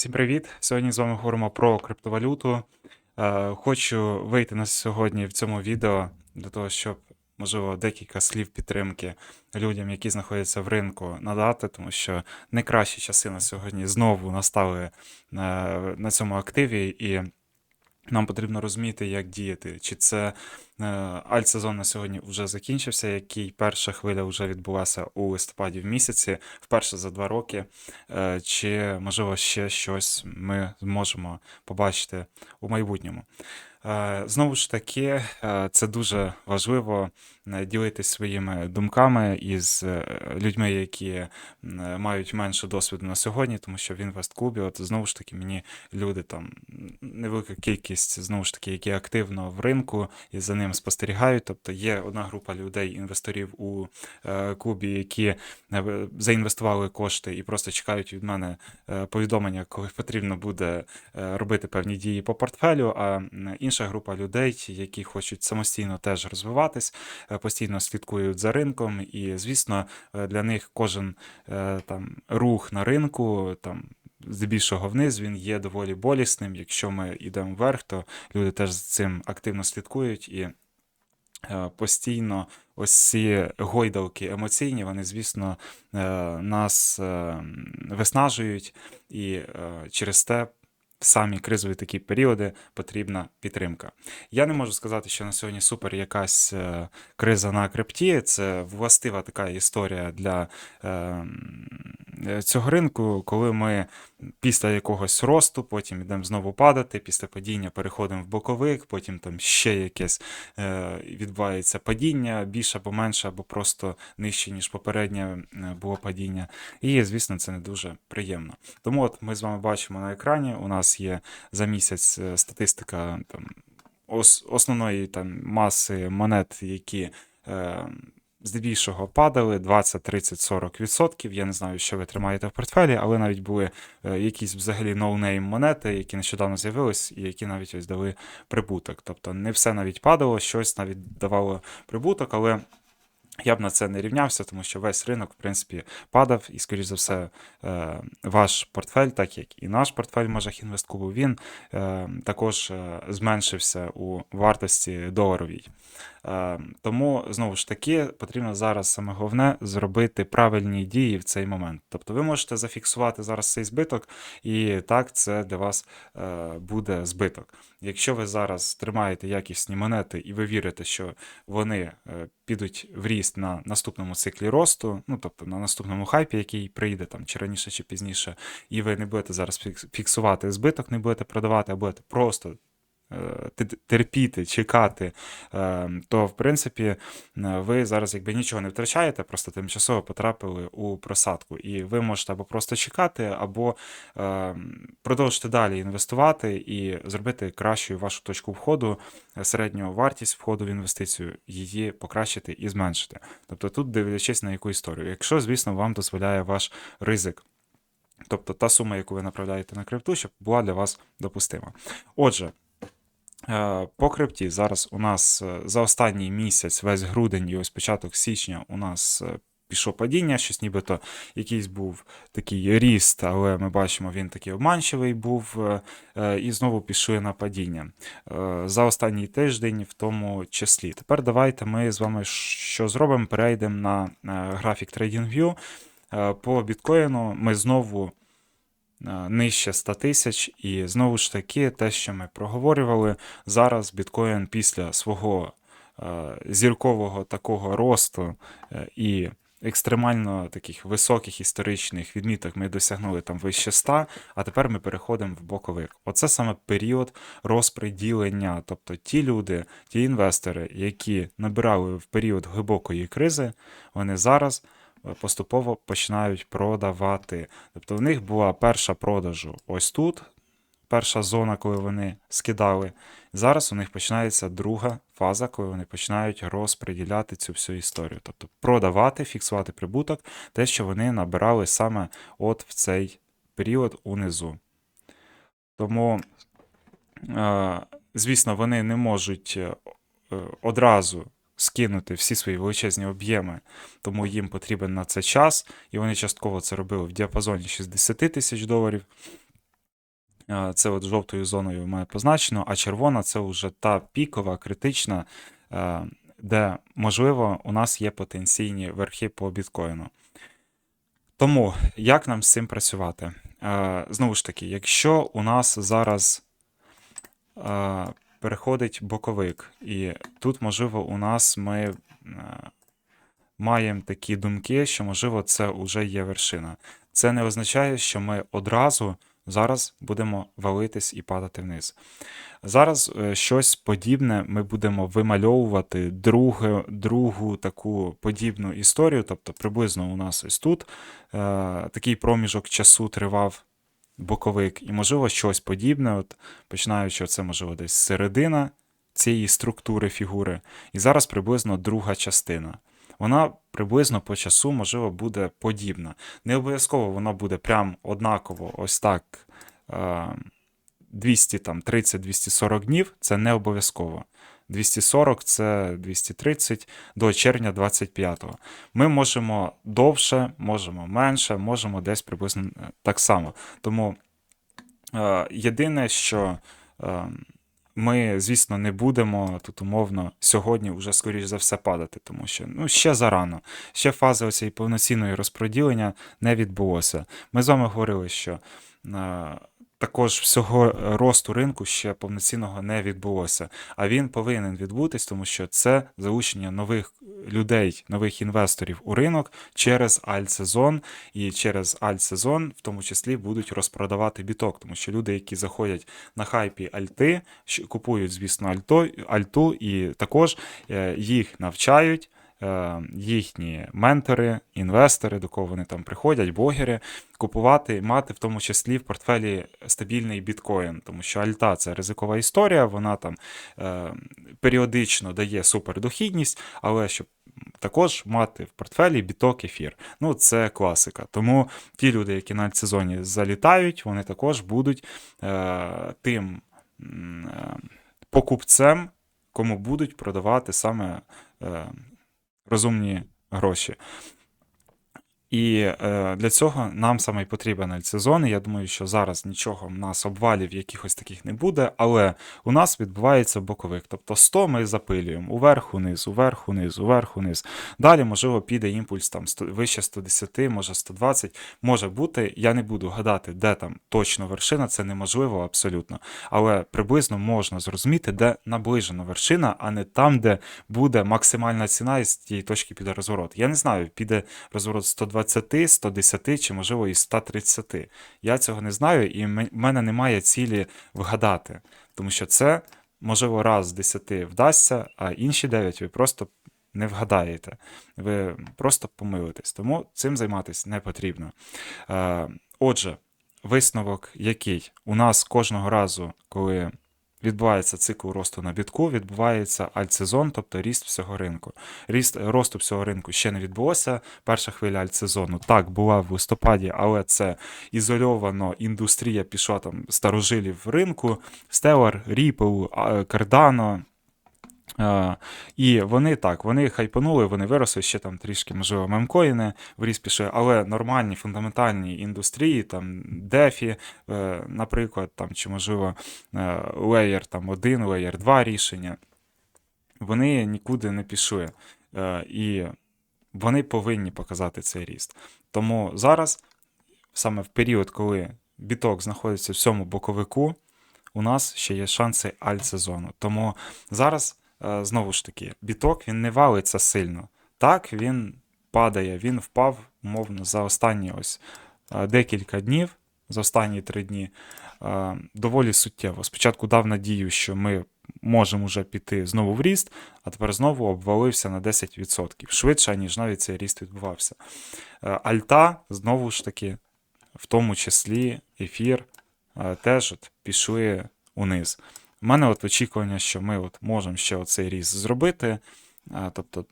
Всім привіт! Сьогодні з вами говоримо про криптовалюту. Е, Хочу вийти на сьогодні в цьому відео для того, щоб, можливо, декілька слів підтримки людям, які знаходяться в ринку, надати, тому що найкращі часи на сьогодні знову настали на, на цьому активі, і нам потрібно розуміти, як діяти. Чи це е, альтсезон на сьогодні вже закінчився, який перша хвиля вже відбулася у листопаді в місяці, вперше за два роки. Е, Чи, можливо, ще щось ми зможемо побачити у майбутньому. Е, Знову ж таки, е, це дуже важливо е, ділитись своїми думками із людьми, які мають менше досвіду на сьогодні, тому що в інвест-клубі, от знову ж таки, мені люди там невелика кількість, знову ж таки, які активно в ринку і за ним спостерігають. Тобто є одна група людей, інвесторів у е, клубі, які е, заінвестували кошти і просто чекають від мене е, повідомлення, коли потрібно буде робити певні дії по портфелю. А інша група людей, які хочуть самостійно теж розвиватись, постійно слідкують за ринком, і звісно, для них кожен там рух на ринку там. Здебільшого вниз він є доволі болісним. Якщо ми йдемо вверх, то люди теж з цим активно слідкують і е, постійно ось ці гойдалки емоційні, вони, звісно, е, нас е, виснажують, і через те самі кризові такі періоди потрібна підтримка. Я не можу сказати, що на сьогодні супер якась криза на крипті. Це властива така історія для е, е, цього ринку, коли ми після якогось росту, потім йдемо знову падати, після падіння переходимо в боковик, потім там ще якесь е, відбувається падіння, більше або менше, або просто нижче, ніж попереднє е, було падіння. І, звісно, це не дуже приємно. Тому от ми з вами бачимо на екрані, у нас є за місяць е, статистика там, ос- основної там, маси монет, які е, здебільшого падали 20, 30, 40 відсотків. Я не знаю, що ви тримаєте в портфелі, але навіть були е, якісь взагалі ноунейм монети, які нещодавно з'явились, і які навіть ось дали прибуток. Тобто не все навіть падало, щось навіть давало прибуток, але. Я б на це не рівнявся, тому що весь ринок, в принципі, падав, і, скоріш за все, е, ваш портфель, так як і наш портфель межах інвесткубу, він е, також зменшився у вартості доларовій. Е, Тому, знову ж таки, потрібно зараз саме головне зробити правильні дії в цей момент. Тобто ви можете зафіксувати зараз цей збиток, і так це для вас е, буде збиток. Якщо ви зараз тримаєте якісні монети і ви вірите, що вони е, підуть в ріст на наступному циклі росту, ну тобто на наступному хайпі, який прийде там чи раніше, чи пізніше, і ви не будете зараз фікс- фіксувати збиток, не будете продавати, а будете просто терпіти, чекати, е, то в принципі е, ви зараз якби нічого не втрачаєте, просто тимчасово потрапили у просадку. І ви можете або просто чекати, або е, продовжити далі інвестувати і зробити кращою вашу точку входу, е, середню вартість входу в інвестицію, її покращити і зменшити. Тобто тут дивлячись на яку історію. Якщо, звісно, вам дозволяє ваш ризик. Тобто та сума, яку ви направляєте на крипту, щоб була для вас допустима. Отже, Е, По крипті зараз у нас е, за останній місяць, весь грудень і ось початок січня, у нас е, пішло падіння, щось нібито якийсь був такий ріст, але ми бачимо, він такий обманчивий був, е, е, і знову пішли на падіння. Е, За останній тиждень, в тому числі. Тепер давайте ми з вами що зробимо? Перейдемо на е, графік TradingView. Е, По біткоїну ми знову е, нижче 100 тисяч. І знову ж таки, те, що ми проговорювали, зараз біткоін після свого е, зіркового такого росту е, і екстремально таких високих історичних відміток ми досягнули там вище 100, а тепер ми переходимо в боковик. Оце саме період розпреділення. Тобто ті люди, ті інвестори, які набирали в період глибокої кризи, вони зараз е, поступово починають продавати. Тобто в них була перша продажу ось тут, перша зона, коли вони скидали. Зараз у них починається друга фаза, коли вони починають розподіляти цю всю історію. Тобто продавати, фіксувати прибуток, те, що вони набирали саме от в цей період унизу. Тому, е, звісно, вони не можуть е, одразу скинути всі свої величезні об'єми, тому їм потрібен на це час, і вони частково це робили в діапазоні 60 тисяч доларів. Це от жовтою зоною має позначено, а червона це вже та пікова, критична, де, можливо, у нас є потенційні верхи по біткоїну. Тому як нам з цим працювати? Знову ж таки, якщо у нас зараз переходить боковик, і тут, можливо, у нас ми е, маємо такі думки, що, можливо, це вже є вершина. Це не означає, що ми одразу зараз будемо валитись і падати вниз. Зараз е, щось подібне ми будемо вимальовувати другу, другу таку подібну історію. Тобто, приблизно у нас ось тут е, такий проміжок часу тривав боковик, і, можливо, щось подібне, от, починаючи, це, можливо, десь середина цієї структури фігури, і зараз приблизно друга частина. Вона приблизно по часу, можливо, буде подібна. Не обов'язково вона буде прям однаково, ось так. Е, 230-240 днів це не обов'язково. 240 це 230 до червня 25-го. Ми можемо довше, можемо менше, можемо десь приблизно е, так само. Тому е, єдине, що е, ми, звісно, не будемо тут умовно сьогодні вже, скоріш за все, падати, тому що ну, ще зарано, ще фаза оцієї повноцінної розподілення не відбулося. Ми з вами говорили, що. е, також всього росту ринку ще повноцінного не відбулося. А він повинен відбутись, тому що це залучення нових людей, нових інвесторів у ринок через альтсезон, і через альтсезон в тому числі будуть розпродавати біток, тому що люди, які заходять на хайпі альти, купують, звісно, альто, альту, і також е, їх навчають. Е, Їхні ментори, інвестори, до кого вони там приходять, блогери, купувати, мати в тому числі в портфелі стабільний біткоін, тому що альта це ризикова історія, вона там е, періодично дає супердохідність, але щоб також мати в портфелі біток ефір. Ну, це класика. Тому ті люди, які на альтсезоні залітають, вони також будуть е, тим покупцем, кому будуть продавати саме розумні гроші. І е, для цього нам саме потрібен альтсезон. Я думаю, що зараз нічого в нас обвалів якихось таких не буде, але у нас відбувається боковик. Тобто 100 ми запилюємо уверх, униз, уверх, униз, уверх, униз. Далі, можливо, піде імпульс там 100, вище 110, може 120, може бути. Я не буду гадати, де там точно вершина, це неможливо абсолютно. Але приблизно можна зрозуміти, де наближена вершина, а не там, де буде максимальна ціна і з тієї точки піде розворот. Я не знаю, піде розворот 120, 110 чи можливо і 130. Я цього не знаю, і в мене немає цілі вгадати, тому що це можливо раз з 10 вдасться, а інші 9 ви просто не вгадаєте. Ви просто помилитесь. Тому цим займатися не потрібно. Е, Отже, висновок який? У нас кожного разу, коли відбувається цикл росту на бітку, відбувається альтсезон, тобто ріст всього ринку. Ріст росту всього ринку ще не відбулося. Перша хвиля альтсезону так була в листопаді, але це ізольовано. Індустрія пішла там старожилів ринку, Stellar, Ripple, кардано. Е, І вони так, вони хайпанули, вони виросли ще там трішки, можливо, мемкоїни в ріст пішли, але нормальні фундаментальні індустрії, там DeFi, е, наприклад, там, чи можливо е, Layer там 1, Layer 2 рішення, вони нікуди не пішли. Е, І вони повинні показати цей ріст. Тому зараз, саме в період, коли біток знаходиться в цьому боковику, у нас ще є шанси альтсезону. Тому зараз, знову ж таки, біток він не валиться сильно. Так, він падає, він впав, умовно, за останні ось е, декілька днів, за останні три дні, е, доволі суттєво. Спочатку дав надію, що ми можемо вже піти знову в ріст, а тепер знову обвалився на 10%. Швидше, ніж навіть цей ріст відбувався. Е, Альта, знову ж таки, в тому числі ефір, е, теж от пішли униз. У мене от очікування, що ми от можемо ще оцей ріст зробити. Тобто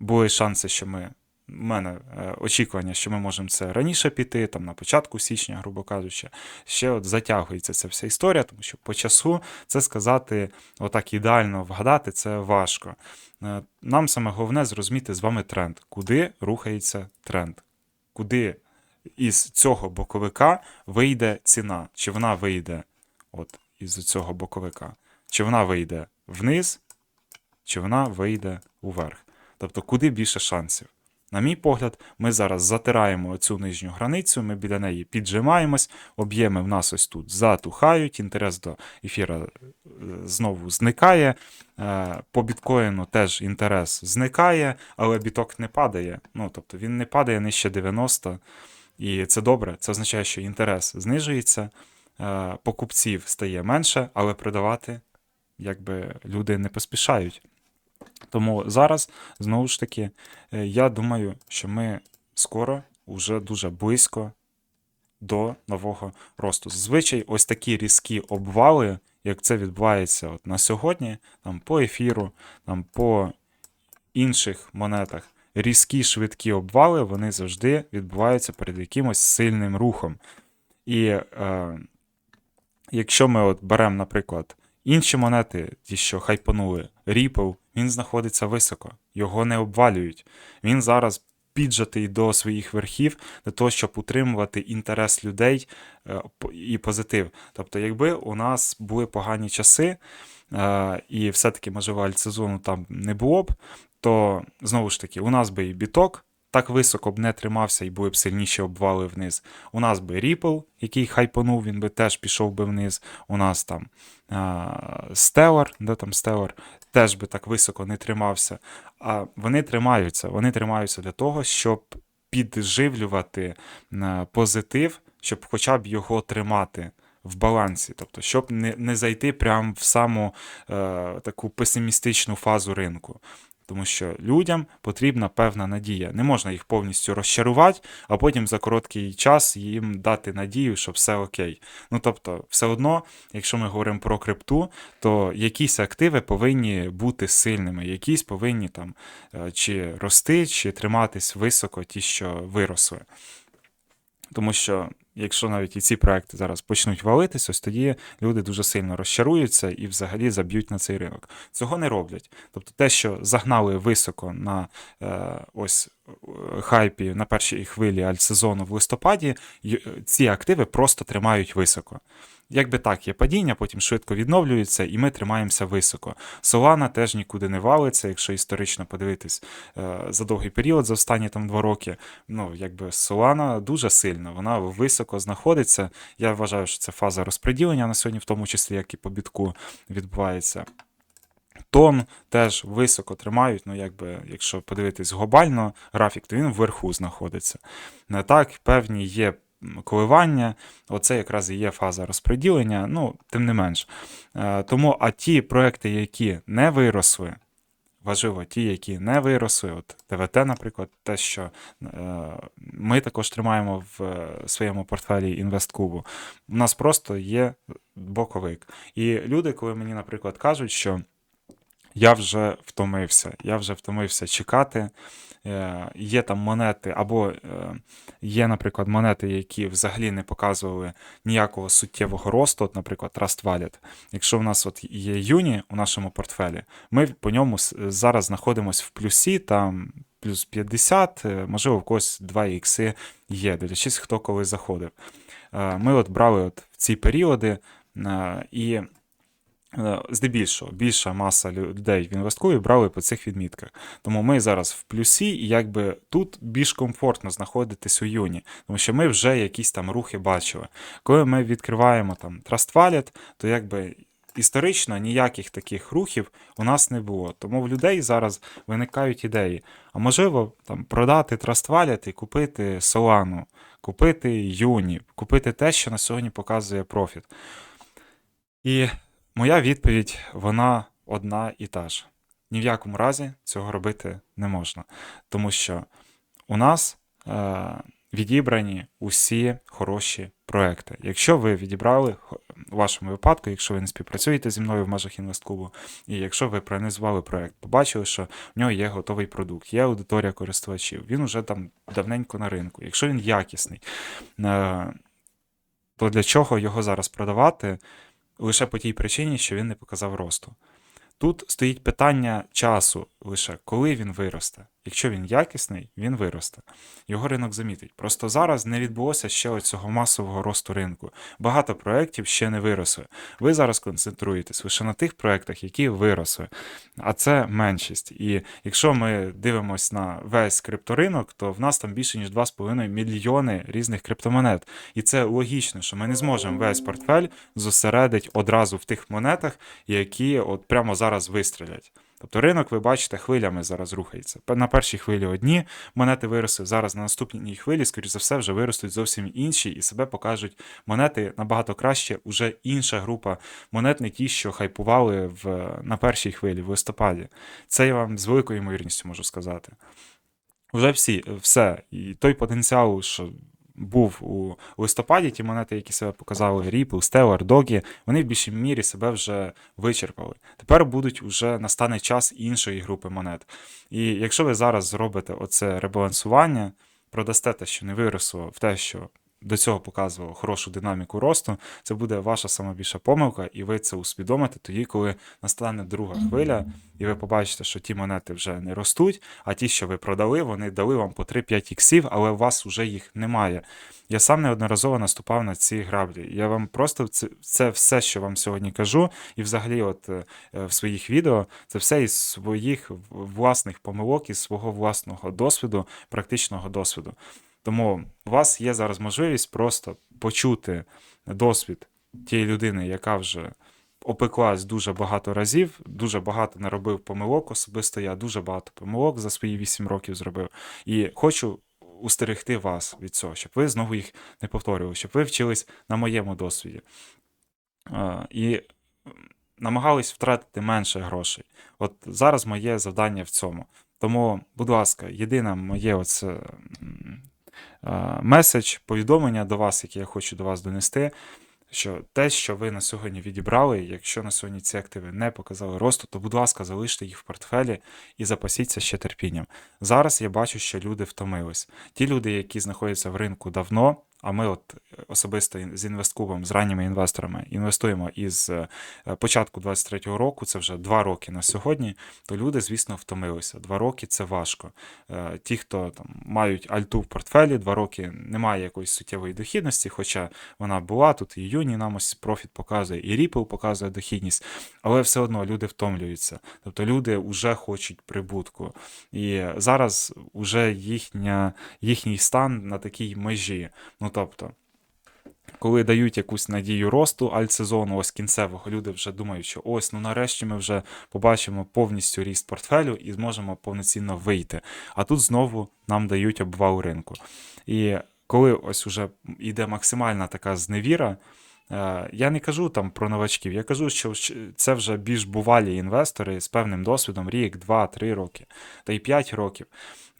були шанси, що ми. У мене е, очікування, що ми можемо це раніше піти, там на початку січня, грубо кажучи, ще от затягується ця вся історія, тому що по часу це сказати, отак ідеально вгадати, це важко. Е, Нам саме головне зрозуміти з вами тренд, куди рухається тренд, куди із цього боковика вийде ціна, чи вона вийде от із цього боковика. Чи вона вийде вниз, чи вона вийде уверх. Тобто, куди більше шансів. На мій погляд, ми зараз затираємо цю нижню границю, ми біля неї піджимаємось, об'єми в нас ось тут затухають, інтерес до ефіра е, знову зникає. Е, По біткоїну теж інтерес зникає, але біток не падає. Ну, тобто він не падає нижче 90, і це добре. Це означає, що інтерес знижується, покупців стає менше, але продавати якби люди не поспішають. Тому зараз, знову ж таки, е, я думаю, що ми скоро вже дуже близько до нового росту. Зазвичай ось такі різкі обвали, як це відбувається от на сьогодні, там по ефіру, там по інших монетах, різкі швидкі обвали, вони завжди відбуваються перед якимось сильним рухом. І е, якщо ми от беремо, наприклад, інші монети, ті, що хайпанули, Ripple, він знаходиться високо, його не обвалюють. Він зараз піджатий до своїх верхів для того, щоб утримувати інтерес людей е, і позитив. Тобто, якби у нас були погані часи, е, і все-таки, можливо, альтсезону там не було б, то знову ж таки, у нас би і біток так високо б не тримався і були б сильніші обвали вниз. У нас би Ripple, який хайпанув, він би теж пішов би вниз. У нас там Stellar, де там Stellar, теж би так високо не тримався. А вони тримаються. Вони тримаються для того, щоб підживлювати позитив, щоб хоча б його тримати. В балансі, тобто, щоб не, не зайти прямо в саму е, таку песимістичну фазу ринку. Тому що людям потрібна певна надія. Не можна їх повністю розчарувати, а потім за короткий час їм дати надію, що все окей. Ну тобто, все одно, якщо ми говоримо про крипту, то якісь активи повинні бути сильними, якісь повинні там е, чи рости, чи триматись високо, ті, що виросли. Тому що, якщо навіть і ці проекти зараз почнуть валитись, ось тоді люди дуже сильно розчаруються і взагалі заб'ють на цей ринок. Цього не роблять. Тобто те, що загнали високо на е, ось е, хайпі на першій хвилі альтсезону в листопаді, ці активи просто тримають високо. Якби так, є падіння, потім швидко відновлюється, і ми тримаємося високо. Solana теж нікуди не валиться, якщо історично подивитись е, за довгий період, за останні там два роки. Ну, якби Solana дуже сильно, вона високо знаходиться. Я вважаю, що це фаза розподілення на сьогодні, в тому числі, як і по бітку відбувається. Тон теж високо тримають, ну якби, якщо подивитись глобально графік, то він вверху знаходиться. Не так, певні є коливання, оце якраз і є фаза розподілення, ну, тим не менш. Е, Тому, а ті проекти, які не виросли, важливо, ті, які не виросли, от ТВТ, наприклад, те, що е, ми також тримаємо в е, своєму портфелі інвесткубу, у нас просто є боковик. І люди, коли мені, наприклад, кажуть, що я вже втомився, я вже втомився чекати. Е, Є там монети, або е, є, наприклад, монети, які взагалі не показували ніякого суттєвого росту, от, наприклад, Trust Wallet. Якщо в нас от є юні у нашому портфелі, ми по ньому зараз знаходимося в плюсі, там плюс 50, е, можливо, в когось 2 ікси є, дивлячись, хто коли заходив. Ми от брали от в ці періоди і здебільшого більша маса лю- людей в інвесткові брали по цих відмітках. Тому ми зараз в плюсі, і якби тут більш комфортно знаходитись у юні, тому що ми вже якісь там рухи бачили. Коли ми відкриваємо там Trust Wallet, то якби. Історично ніяких таких рухів у нас не було. Тому в людей зараз виникають ідеї. А можливо, там продати Trust і купити Solana, купити Юні, купити те, що на сьогодні показує профіт. І моя відповідь, вона одна і та ж. Ні в якому разі цього робити не можна. Тому що у нас е, відібрані усі хороші проекти. Якщо ви відібрали у вашому випадку, якщо ви не співпрацюєте зі мною в межах інвестклубу, і якщо ви проаналізували проект, побачили, що в нього є готовий продукт, є аудиторія користувачів, він уже там давненько на ринку. Якщо він якісний, е, то для чого його зараз продавати лише по тій причині, що він не показав росту? Тут стоїть питання часу. Лише коли він виросте. Якщо він якісний, він виросте. Його ринок замітить. Просто зараз не відбулося ще цього масового росту ринку. Багато проєктів ще не виросли. Ви зараз концентруєтесь лише на тих проєктах, які виросли. А це меншість. І якщо ми дивимося на весь крипторинок, то в нас там більше ніж 2,5 мільйони різних криптомонет. І це логічно, що ми не зможемо весь портфель зосередити одразу в тих монетах, які от прямо зараз вистрілять. Тобто ринок, ви бачите, хвилями зараз рухається. На першій хвилі одні монети виросли, зараз на наступній хвилі, скоріш за все, вже виростуть зовсім інші і себе покажуть монети набагато краще. Уже інша група монет, не ті, що хайпували в, на першій хвилі в листопаді. Це я вам з великою ймовірністю можу сказати. Вже всі, все. І той потенціал, що був у листопаді, ті монети, які себе показали, Ripple, Stellar, Doge, вони в більшій мірі себе вже вичерпали. Тепер будуть уже настане час іншої групи монет. І якщо ви зараз зробите оце ребалансування, продасте те, що не виросло, в те, що до цього показувало хорошу динаміку росту, це буде ваша сама більша помилка, і ви це усвідомите тоді, коли настане друга хвиля, і ви побачите, що ті монети вже не ростуть, а ті, що ви продали, вони дали вам по 3-5 іксів, але у вас вже їх немає. Я сам неодноразово наступав на ці граблі. Я вам просто це, це все, що вам сьогодні кажу, і взагалі, от е, в своїх відео, це все із своїх власних помилок, із свого власного досвіду, практичного досвіду. Тому у вас є зараз можливість просто почути досвід тієї людини, яка вже опеклась дуже багато разів, дуже багато наробив помилок. Особисто я дуже багато помилок за свої 8 років зробив. І хочу устерегти вас від цього, щоб ви знову їх не повторювали, щоб ви вчились на моєму досвіді. І намагались втратити менше грошей. От зараз моє завдання в цьому. Тому, будь ласка, єдине моє оце меседж, повідомлення до вас, яке я хочу до вас донести, що те, що ви на сьогодні відібрали, якщо на сьогодні ці активи не показали росту, то, будь ласка, залиште їх в портфелі і запасіться ще терпінням. Зараз я бачу, що люди втомились. Ті люди, які знаходяться в ринку давно, а ми от особисто з інвестклубом, з ранніми інвесторами інвестуємо із е, початку 23-го року, це вже два роки на сьогодні, то люди, звісно, втомилися. Два роки це важко. Е, Ті, хто там мають альту в портфелі, два роки немає якоїсь суттєвої дохідності, хоча вона була, тут і Юні нам ось профіт показує, і Ripple показує дохідність, але все одно люди втомлюються. Тобто люди вже хочуть прибутку. І зараз вже їхня, їхній стан на такій межі. Ну тобто, коли дають якусь надію росту альтсезону, ось кінцевого, люди вже думають, що ось, ну нарешті ми вже побачимо повністю ріст портфелю і зможемо повноцінно вийти. А тут знову нам дають обвал ринку. І коли ось уже йде максимальна така зневіра, е, я не кажу там про новачків, я кажу, що це вже більш бувалі інвестори з певним досвідом, рік, два, три роки, та й п'ять років.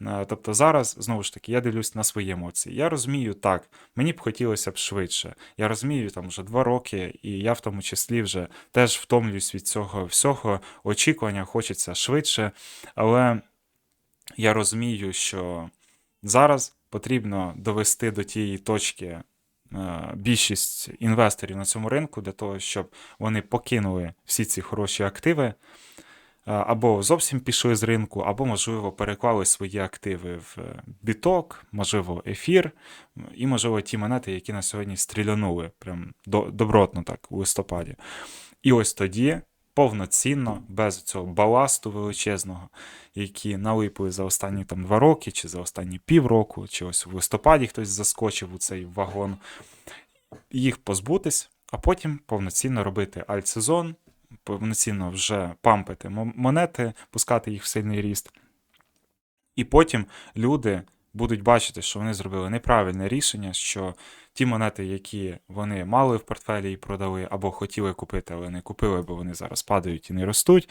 Е, Тобто зараз, знову ж таки, я дивлюсь на свої емоції. Я розумію так, мені б хотілося б швидше. Я розумію, там вже два роки, і я в тому числі вже теж втомлююсь від цього всього. Очікування хочеться швидше, але я розумію, що зараз потрібно довести до тієї точки е, більшість інвесторів на цьому ринку для того, щоб вони покинули всі ці хороші активи. Е, Або зовсім пішли з ринку, або, можливо, переклали свої активи в е, біток, можливо, ефір, і, можливо, ті монети, які на сьогодні стрілянули прям добротно так у листопаді. І ось тоді повноцінно, без цього баласту величезного, які налипли за останні там два роки, чи за останні півроку, чи ось в листопаді хтось заскочив у цей вагон, їх позбутись, а потім повноцінно робити альтсезон, повноцінно вже пампити монети, пускати їх в сильний ріст. І потім люди будуть бачити, що вони зробили неправильне рішення, що ті монети, які вони мали в портфелі і продали, або хотіли купити, але не купили, бо вони зараз падають і не ростуть,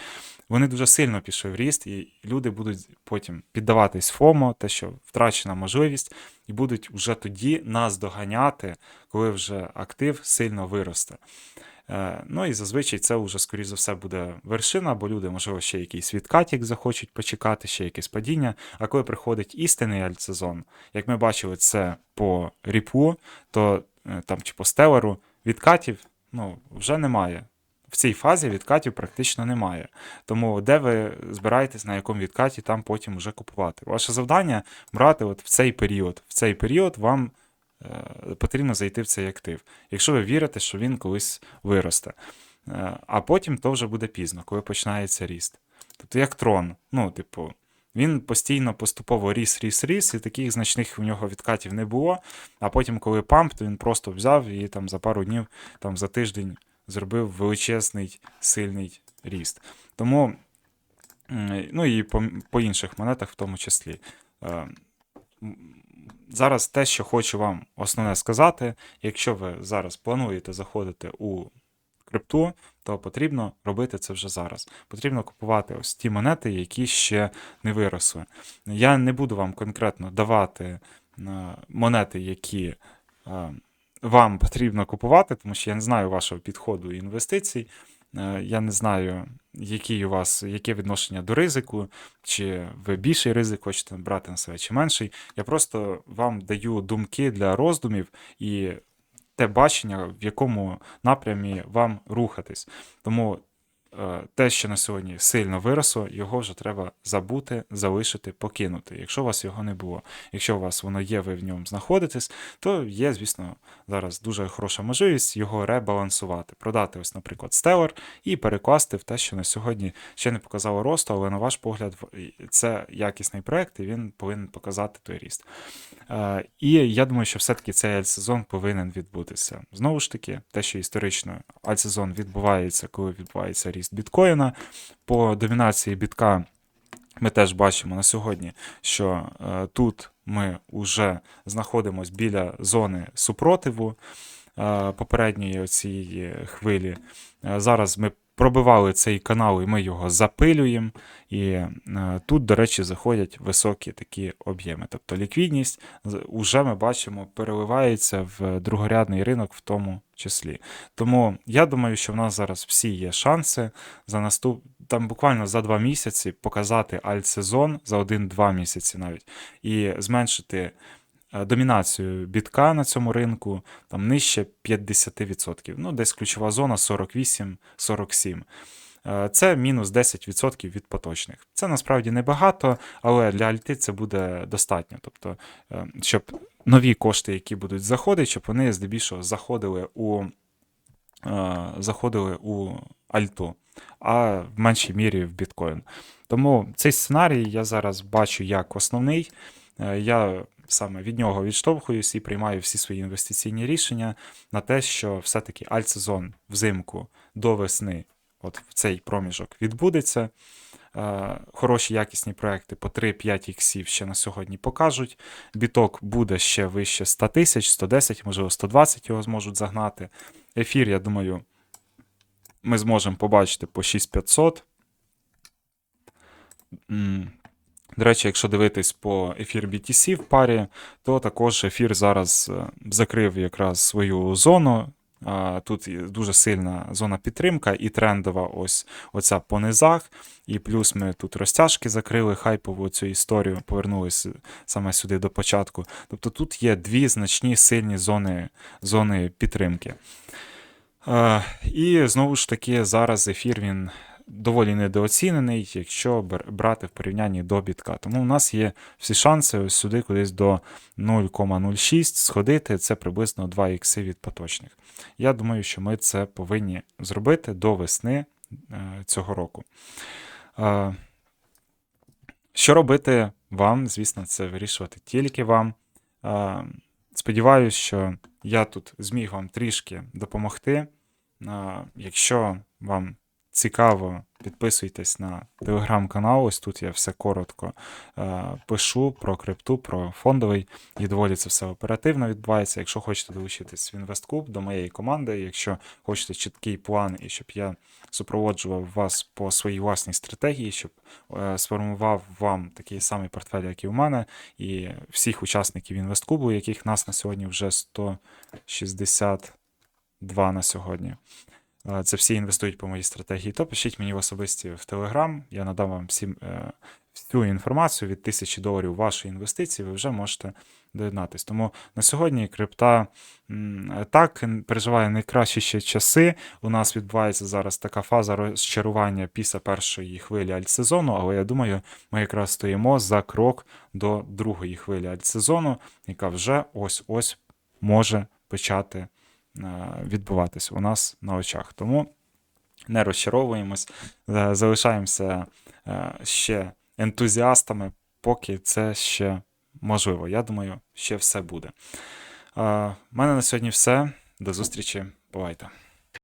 вони дуже сильно пішли в ріст, і люди будуть потім піддаватись ФОМО, те, що втрачена можливість, і будуть вже тоді нас доганяти, коли вже актив сильно виросте. Е, Ну і зазвичай це вже, скоріш за все, буде вершина, бо люди, можливо, ще якийсь відкатік захочуть почекати, ще якесь падіння. А коли приходить істинний альтсезон, як ми бачили це по ріпу, то е, там чи по стелеру, відкатів ну, вже немає. в цій фазі відкатів практично немає. Тому де ви збираєтесь, на якому відкаті, там потім вже купувати. Ваше завдання брати от в цей період. В цей період вам потрібно зайти в цей актив. Якщо ви вірите, що він колись виросте. Е, а потім то вже буде пізно, коли починається ріст. Тобто як трон. Ну, типу, він постійно поступово ріс, ріс, ріс, і таких значних у нього відкатів не було. А потім, коли памп, то він просто взяв і там за пару днів, там за тиждень зробив величезний сильний ріст. Тому, ну і по, по інших монетах в тому числі. Зараз те, що хочу вам основне сказати, якщо ви зараз плануєте заходити у крипту, то потрібно робити це вже зараз. Потрібно купувати ось ті монети, які ще не виросли. Я не буду вам конкретно давати е, монети, які е, вам потрібно купувати, тому що я не знаю вашого підходу інвестицій. Е, Я не знаю, які у вас яке відношення до ризику, чи ви більший ризик хочете брати на себе, чи менший. Я просто вам даю думки для роздумів і те бачення, в якому напрямі вам рухатись. Тому те, що на сьогодні сильно виросло, його вже треба забути, залишити, покинути. Якщо у вас його не було. Якщо у вас воно є, ви в ньому знаходитесь, то є, звісно, зараз дуже хороша можливість його ребалансувати, продати, ось, наприклад, Stellar і перекласти в те, що на сьогодні ще не показало росту, але на ваш погляд, це якісний проект, і він повинен показати той ріст. Е, І я думаю, що все-таки цей альтсезон повинен відбутися. Знову ж таки, те, що історично альтсезон відбувається, коли відбувається ріст біткоїна. По домінації бітка ми теж бачимо на сьогодні, що е, тут ми вже знаходимося біля зони супротиву е, попередньої цієї хвилі. Е, Зараз ми пробивали цей канал і ми його запилюємо. І е, тут, до речі, заходять високі такі об'єми. Тобто ліквідність уже ми бачимо переливається в другорядний ринок в тому числі. Тому я думаю, що в нас зараз всі є шанси за наступ... там буквально за два місяці показати альтсезон за один-два місяці навіть і зменшити домінацію бітка на цьому ринку там нижче 50%. Ну, десь ключова зона 48-47. Е, Це мінус 10% від поточних. Це насправді небагато, але для альти це буде достатньо. Тобто, е, щоб нові кошти, які будуть заходити, щоб вони здебільшого заходили у, е, заходили у альту, а в меншій мірі в біткоін. Тому цей сценарій я зараз бачу як основний. Е, Я саме від нього відштовхуюсь і приймаю всі свої інвестиційні рішення на те, що все-таки альтсезон взимку до весни, от в цей проміжок відбудеться. Е, Хороші якісні проекти по 3-5 іксів ще на сьогодні покажуть. Біток буде ще вище 100 тисяч, 110, можливо, 120 його зможуть загнати. Ефір, я думаю, ми зможемо побачити по 6500. До речі, якщо дивитись по ефір BTC в парі, то також ефір зараз е, закрив якраз свою зону. Тут дуже сильна зона підтримка і трендова ось оця по низах. І плюс ми тут розтяжки закрили, хайпову цю історію, повернулися саме сюди до початку. Тобто тут є дві значні сильні зони, зони підтримки. Е, І знову ж таки, зараз ефір він доволі недооцінений, якщо брати в порівнянні до бітка. Тому у нас є всі шанси ось сюди кудись до 0,06 сходити. Це приблизно 2 ікси від поточних. Я думаю, що ми це повинні зробити до весни е, цього року. Е, Що робити вам? Звісно, це вирішувати тільки вам. Е, Сподіваюсь, що я тут зміг вам трішки допомогти. Якщо вам цікаво, підписуйтесь на телеграм-канал. Ось тут я все коротко е, пишу про крипту, про фондовий. І доволі це все оперативно відбувається. Якщо хочете долучитись в інвесткуб до моєї команди, якщо хочете чіткий план і щоб я супроводжував вас по своїй власній стратегії, щоб е, сформував вам такий самий портфель, як і у мене, і всіх учасників інвесткубу, яких нас на сьогодні вже 162 на сьогодні. Е, Це всі інвестують по моїй стратегії. То пишіть мені в особисті в Телеграм, я надам вам всі, е, всю інформацію від 1000 доларів вашої інвестиції, ви вже можете доєднатись. Тому на сьогодні крипта так переживає найкращі ще часи. У нас відбувається зараз така фаза розчарування після першої хвилі альтсезону, але я думаю, ми якраз стоїмо за крок до другої хвилі альтсезону, яка вже ось-ось може почати відбуватись у нас на очах. Тому не розчаровуємось, е, залишаємося е, ще ентузіастами, поки це ще можливо. Я думаю, ще все буде. Е, У мене на сьогодні все. До зустрічі. Бувайте.